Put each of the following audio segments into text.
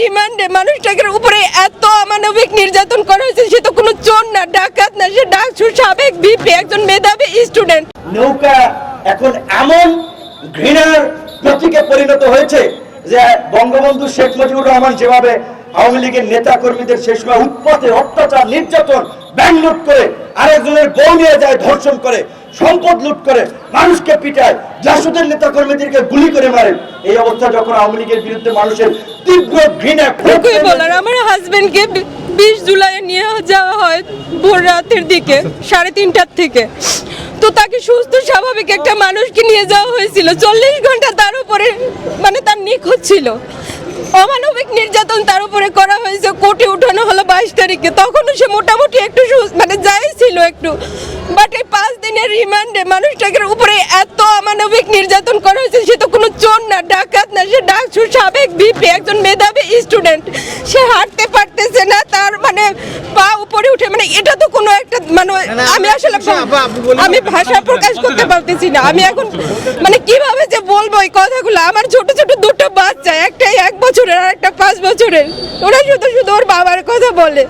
রিমান্ডে মানুষটাকে উপরে এত অমানবিক নির্যাতন করা হয়েছে, সে তো কোনো চোর না, ডাকাত না, সে সাবেক একজন মেধাবী স্টুডেন্ট নৌকা এখন এমন ঘৃণার প্রতীকে পরিণত হয়েছে যে বঙ্গবন্ধু শেখ মুজিবুর রহমান যেভাবে আওয়ামী লীগের নেতা কর্মীদের উৎপাতে, অত্যাচার, নির্যাতন লুট করে, আরেকজনের বউ নিয়ে যায়, ধর্ষণ করে, সম্পদ লুট করে, মানুষকে পিটায়, জাসুদের নেতা কর্মীদেরকে গুলি করে মারে। এই অবস্থা যখন আওয়ামী লীগের বিরুদ্ধে মানুষের তীব্র ঘৃণা কই বলার আমার হাজবেন্ডকে বিশ জুলাই নিয়ে যাওয়া হয় ভোর রাতের দিকে সাড়ে তিনটার থেকে। তো তাকে সুস্থ স্বাভাবিক একটা মানুষকে নিয়ে যাওয়া হয়েছিল। চল্লিশ ঘণ্টা তার উপরে মানে তার নিখোঁজ ছিল। অমানবিক নির্যাতন তার উপরে করা হয়েছে কোর্টে উঠানো হলো বাইশ তারিখে। তখনও সে মোটামুটি একটু সুস্থ- মানে যাই ছিল একটু। বাট দিনের রিমান্ডে মানুষটাকে উপরে এত অমানবিক নির্যাতন করা হয়েছে সে তো কোনো চোর না ডাকাত না সে ডাকসু সাবেক বিপি একজন মেধাবী স্টুডেন্ট সে হাঁটতে পারতেছে না তার মানে পা উপরে উঠে মানে এটা তো কোনো একটা মানে আমি আসলে আমি ভাষা প্রকাশ করতে পারতেছি না আমি এখন মানে কীভাবে যে বলব এই কথাগুলো? আমার ছোট ছোট দুটো বাচ্চা, একটাই এক বছরের আর একটা পাঁচ বছরের। ওরা শুধু শুধু ওর বাবার কথা বলে।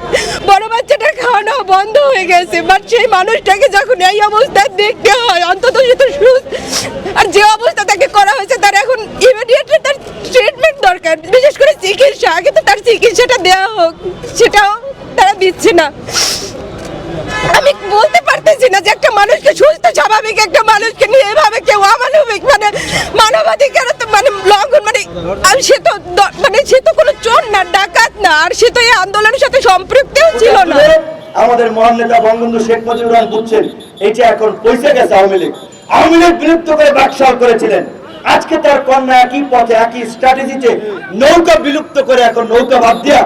বড় বাচ্চাটা খাওয়ানো বন্ধ হয়ে গেছে বাট সেই মানুষটাকে যখন এই অবস্থায় দেখতে হয়, অন্তত তো সুস্থ। আর যে অবস্থা তাকে করা হয়েছে, তার এখন ইমিডিয়েটলি তার ট্রিটমেন্ট দরকার। বিশেষ করে চিকিৎসা, আগে তো তার চিকিৎসাটা দেওয়া হোক, সেটাও তারা দিচ্ছে না। আমি বলতে পারতেছি না যে একটা মানুষকে সুস্থ, স্বাভাবিক একটা মানুষকে নিয়ে এভাবে কেউ অমানবিক মানে মানবাধিকার মানে লঙ্ঘন মানে আর সে তো মানে সে তো কোনো চোর না, ডাকাত না, আর সে তো এই আন্দোলনের সাথে সম্পৃক্তও ছিল না। আমাদের মহান নেতা বঙ্গবন্ধু শেখ মুজিবুর রহমান বুঝছেন এইটা এখন পয়সা গেছে আওয়ামী লীগ। আওয়ামী লীগ বিলুপ্ত করে বাকশাল করেছিলেন। আজকে তার কন্যা একই পথে, একই স্ট্র্যাটেজিতে নৌকা বিলুপ্ত করে এখন নৌকা বাদ দিয়া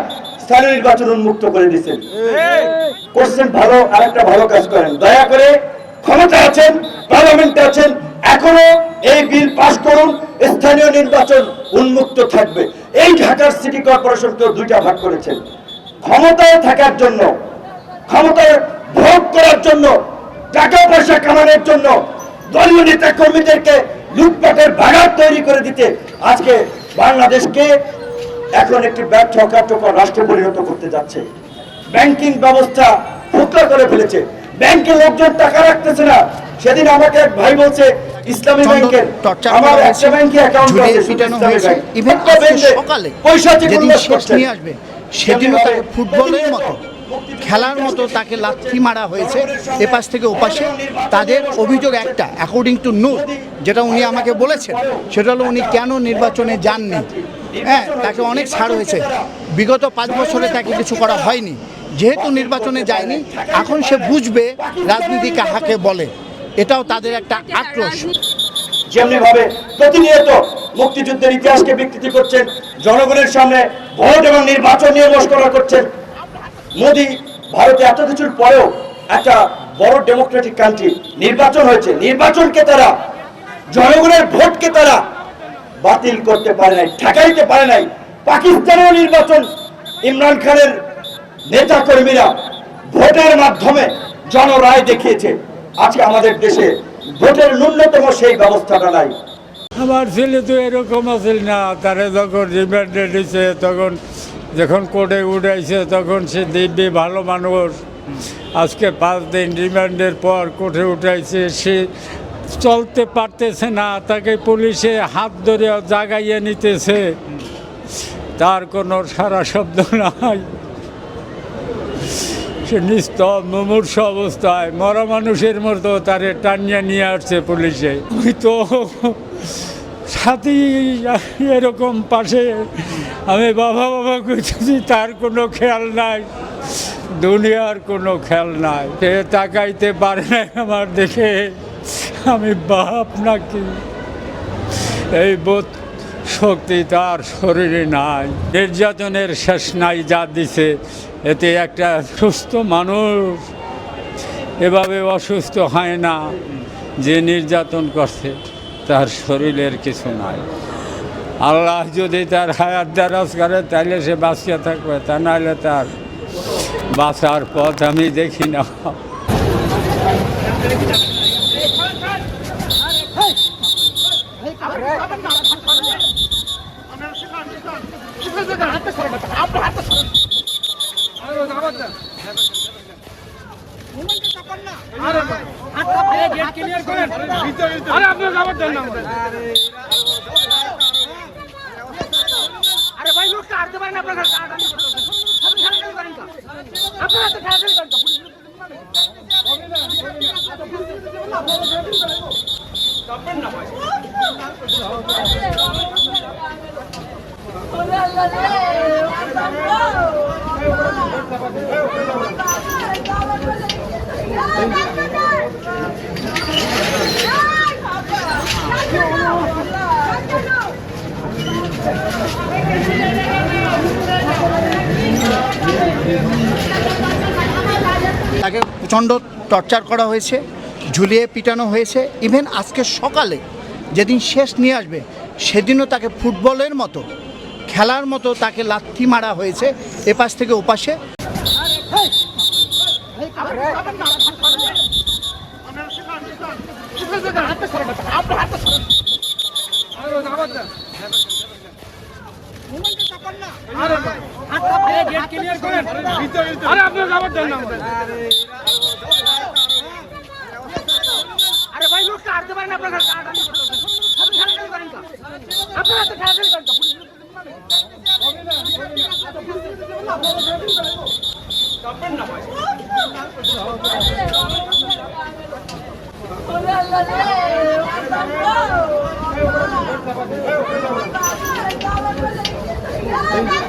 স্থানীয় নির্বাচন উন্মুক্ত করে দিচ্ছেন করছেন ভালো আর একটা ভালো কাজ করেন। দয়া করে ক্ষমতা আছেন পার্লামেন্টে আছেন এখনও এই বিল পাস করুন স্থানীয় নির্বাচন উন্মুক্ত থাকবে। এই ঢাকার সিটি কর্পোরেশনকেও দুইটা ভাগ করেছেন। ক্ষমতায় থাকার জন্য ক্ষমতায় ভোগ করার জন্য টাকা পয়সা কামানোর জন্য দলীয় নেতা কর্মীদেরকে লুটপাটের ভাগার তৈরি করে দিতে আজকে বাংলাদেশকে এখন একটি ব্যর্থ কার্যকর রাষ্ট্র পরিণত করতে যাচ্ছে। ব্যাংকিং ব্যবস্থা ফুকলা করে ফেলেছে। ব্যাংকে লোকজন টাকা রাখতেছে না। সেদিন আমাকে এক ভাই বলছে ইসলামী ব্যাংকের আমার একটা ব্যাংকে অ্যাকাউন্ট আছে ব্যাংকে। সকালে পয়সা যেদিন শেষ নিয়ে আসবে সেদিনও তাকে ফুটবলের মতো। খেলার মতো তাকে লাথি মারা হয়েছে এপাশ থেকে ওপাশে। তাদের অভিযোগ একটা অ্যাকর্ডিং টু নূর যেটা উনি আমাকে বলেছেন, সেটা হলো উনি কেন নির্বাচনে যাননি। হ্যাঁ তাকে অনেক ছাড় হয়েছে। বিগত পাঁচ বছরে তাকে কিছু করা হয়নি। যেহেতু নির্বাচনে যায়নি, এখন সে বুঝবে রাজনীতি কাহাকে বলে। এটাও তাদের একটা আক্রোশ। যেমনি ভাবে প্রতিনিয়ত মুক্তিযুদ্ধের ইতিহাসকে বিকৃতি করছেন, জনগণের সামনে ভোট এবং নির্বাচন নিয়ে মস্করা করছেন মোদি ভারতে এত কিছুর পরেও একটা বড় ডেমোক্রেটিক কান্ট্রি নির্বাচন হয়েছে। নির্বাচনকে তারা, জনগণের ভোটকে তারা বাতিল করতে পারে নাই, ঠেকাইতে পারে নাই। পাকিস্তানেও নির্বাচন, ইমরান খানের নেতা কর্মীরা ভোটের মাধ্যমে জনরায় দেখিয়েছে। আজকে আমাদের দেশে ভোটের ন্যূনতম সেই ব্যবস্থাটা নাই। আমার ছেলে তো এরকম আছিল না, তারে যখন রিমান্ডে দিছে তখন যখন কোর্টে উঠাইছে, তখন সে দিব্যি ভালো মানুষ। আজকে পাঁচ দিন রিমান্ডের পর কোর্টে উঠাইছে, সে চলতে পারতেছে না, তাকে পুলিশে হাত ধরে জাগাইয়ে নিতেছে। তার কোনো সারা শব্দ নাই। সে নিস্তব, মুমূর্ষ অবস্থায়, মরা মানুষের মতো তারে টানিয়ে নিয়ে আসছে পুলিশে। আমি তো সাথী এরকম পাশে আমি বাবা বাবা করতেছি তার কোনো খেয়াল নাই। দুনিয়ার কোনো খেয়াল নাই। সে তাকাইতে পারে না আমার দেখে। আমি বাপ নাকি? এই বোধ শক্তি তার শরীরে নাই। নির্যাতনের শেষ নাই যা দিছে। এতে একটা সুস্থ মানুষ এভাবে অসুস্থ হয় না। যে নির্যাতন করছে, তার শরীরের কিছু নাই। আল্লাহ যদি তার হায়াত দারাজ করে তাহলে সে বাঁচিয়ে থাকবে তা নাহলে তার বাঁচার পথ আমি দেখি না আরে ভাই লোকটা আনতে পারেন আপনারা আপনারা তো ঠেলাঠেলি করেন তো। তাকে প্রচণ্ড টর্চার করা হয়েছে ঝুলিয়ে পিটানো হয়েছে ইভেন আজকে সকালে যেদিন শেষ নিয়ে আসবে সেদিনও তাকে ফুটবলের মতো খেলার মতো তাকে লাথি মারা হয়েছে এপাশ থেকে ওপাশে আরে আপনারা যাবার দেন না আরে ভাই লোকটা আনতে পারেন আপনারা তো Oh,